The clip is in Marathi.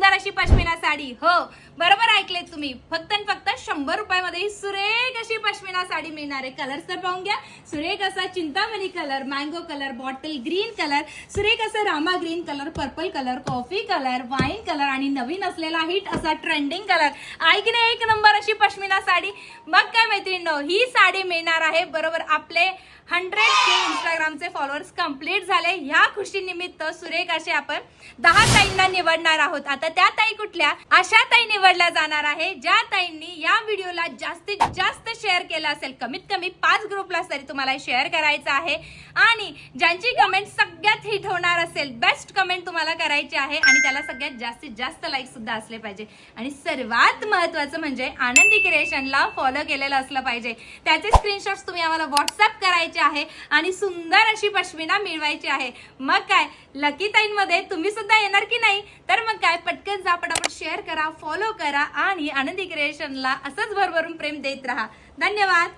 मध्ये तुम्हाला ही सुंदर अशी पश्मिना साडी? हो बरोबर ऐकले तुम्ही. फक्त आणि फक्त शंभर रुपयामध्ये ही सुरेख अशी पश्मिना साडी मिळणार आहे. कलर्स तर पाहून घ्या. सुरेख असा Chintamani colour mango colour bottle green colour सुरेख असा Rama green colour purple colour coffee colour wine colour आणि नवीन असलेला हिट असा ट्रेंडिंग कलर ऐकणे एक नंबर अशी पश्मिना साडी. मग काय मैत्रिणींनो ही साडी मिळणार आहे. बरोबर आपले हंड्रेड के इंस्टाग्रामचे फॉलोअर्स कंप्लीट झाले. ह्या खुशी निमित्त सुरेख असे आपण दहा ताईंना निवडणार आहोत. आता त्या ताई कुठल्या? अशा ताई निवडल्या जाणार आहे. ज्या ताईंनी या व्हिडिओला जास्तीत जास्त शेअर केला असेल कमीत कमी पाच ग्रुपला तरी तुम्हाला शेअर करायचं आहे. आणि ज्यांची कमेंट सग हिट होणार असेल. बेस्ट कमेंट तुम्हाला करायची आहे आणि त्याला सगळ्यात जास्तीत जास्त लाईक सुद्धा असले पाहिजे. आणि सर्वात महत्वाचं म्हणजे आनंदी क्रिएशनला फॉलो केलेलं असलं पाहिजे. त्याचे स्क्रीनशॉट्स तुम्ही आम्हाला व्हॉट्सअप करायचे आहे आणि सुंदर अशी पश्मिना मिळवायची आहे. मग काय? लकी मध्ये तुम्ही सुद्धा येणार की नाही? तर मग काय? पटकन जा पटापट शेअर करा फॉलो करा आणि आनंदी क्रिएशनला असंच भरभरून प्रेम देत राहा. धन्यवाद!